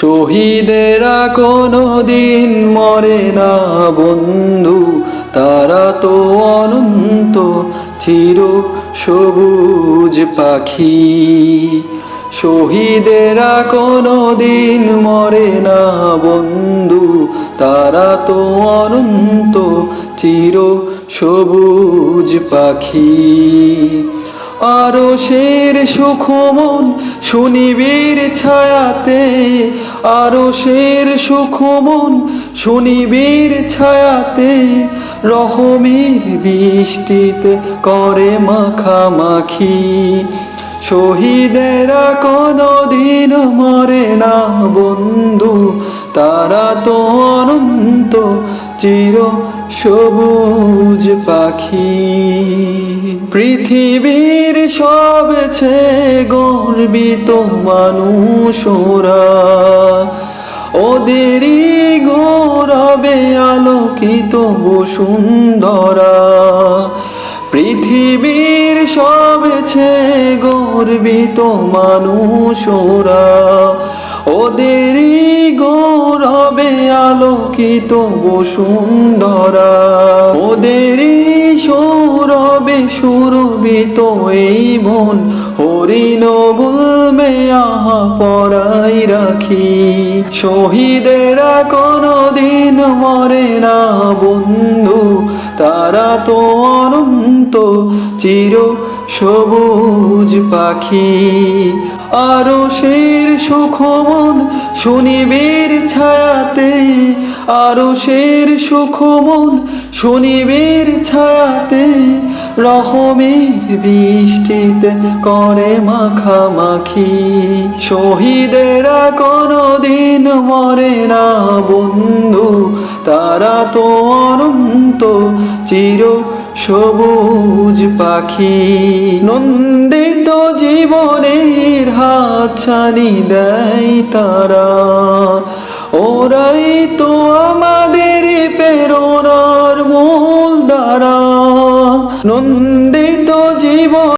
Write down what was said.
শহীদেরা কোনো দিন মরে না, বন্ধু। তারা তো অনন্ত, চির সবুজ পাখি। শহীদেরা কোনো দিন মরে না, বন্ধু। তারা তো অনন্ত, চির সবুজ পাখি। আরও শের সুখমন শুনিবীর ছায়াতে আরও শের সুখমন শুনিবীর ছায়াতে, রহমের বৃষ্টিতে করে মাখামাখি। শহীদেরা কোনো দিন মরে না বন্ধু, তারা তো অনন্ত চির সবুজ পাখি। পৃথিবীর সবচেয়ে গর্বিত মানুষরা ওদেরই গৌরবে আলোকিত বসুন্ধরা। পৃথিবীর সবচেয়ে গর্বিত মানুষরা ওদেরই গৌরবে আলোকিত বসুন্ধরা ওদেরই সৌরবে সুরবিত এই মন হরিণ গুলমে আহা পরাই রাখি। শহীদেরা কোনো দিন মরে না বন্ধু, তারা তো অনন্ত, চির সবুজ পাখি আরও শের সুখমন শুনিবের ছায়াতে আরও শের সুখমন শুনিবের ছায়াতে, রহমের বৃষ্টিতে করে মাখামাখি। শহীদেরা কোনো দিন মরে না বন্ধু, তারা তো অনন্ত, চির সবুজ পাখি। নন্দিত জীবনের হাত ছানি দেয় তারা। ওরাই তো আমাদের প্রেরণার মূল দ্বারা। নন্দিত জীবন